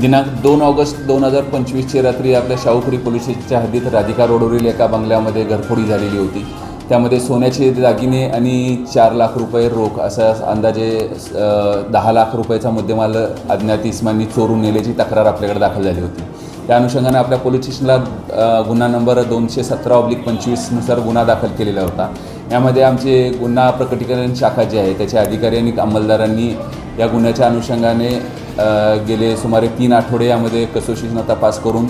दिनांक दोन ऑगस्ट दोन हजार पंचवीसची रात्री आपल्या शाहूपुरी पोलीस स्टेशनच्या हद्दीत राधिका रोडवरील एका बंगल्यामध्ये घरफोडी झालेली होती. त्यामध्ये सोन्याचे दागिने आणि चार लाख रुपये रोख असा अंदाजे दहा लाख रुपयाचा मुद्देमाल अज्ञात इस्मांनी चोरून नेल्याची तक्रार आपल्याकडे दाखल झाली होती. त्या अनुषंगाने आपल्या पोलीस स्टेशनला गुन्हा नंबर दोनशे सतरा ऑब्लिक पंचवीसनुसार गुन्हा दाखल केलेला होता. यामध्ये आमचे गुन्हा प्रकटीकरण शाखा जी आहे त्याच्या अधिकारी आणि अंमलदारांनी या गुन्ह्याच्या अनुषंगाने गेले सुमारे तीन आठवडे यामध्ये कसोशीनं तपास करून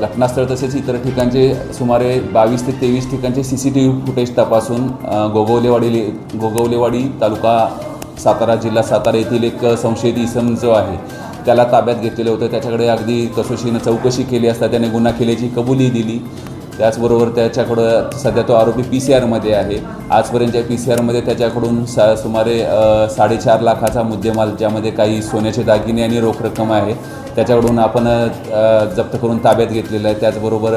घटनास्थळ तसेच इतर ठिकाणचे सुमारे बावीस ते तेवीस ठिकाणचे C C T V footage तपासून गोगवलेवाडी गोगवलेवाडी तालुका सातारा जिल्हा सातारा येथील एक संशयित इसम जो आहे त्याला ताब्यात घेतलेलं होतं. त्याच्याकडे अगदी कसोशीनं चौकशी केली असता त्याने गुन्हा केल्याची कबुली दिली. त्याचबरोबर त्याच्याकडं सध्या तो आरोपी पी सी आरमध्ये आहे. आजपर्यंतच्या पी सी आरमध्ये त्याच्याकडून सा सुमारे साडेचार लाखाचा मुद्देमाल ज्यामध्ये काही सोन्याचे दागिने आणि रोख रक्कम आहे त्याच्याकडून आपण जप्त करून ताब्यात घेतलेलं आहे. त्याचबरोबर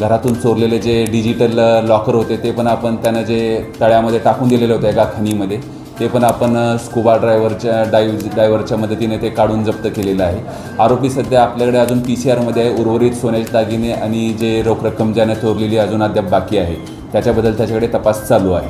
घरातून चोरलेले जे डिजिटल लॉकर होते ते पण आपण त्यानं जे तळ्यामध्ये टाकून दिलेले होते एका खणीमध्ये. ते पण आपण स्कुबा ड्रायव्हरच्या डाईव्ह डायव्हरच्या मदतीने ते काढून जप्त केलेलं आहे. आरोपी सध्या आपल्याकडे अजून पी सी आरमध्ये आहे उर्वरित सोन्याचे दागिने आणि जे रोख रक्कम ज्याने चोरलेली अजून अद्याप बाकी आहे त्याच्याबद्दल त्याच्याकडे तपास चालू आहे.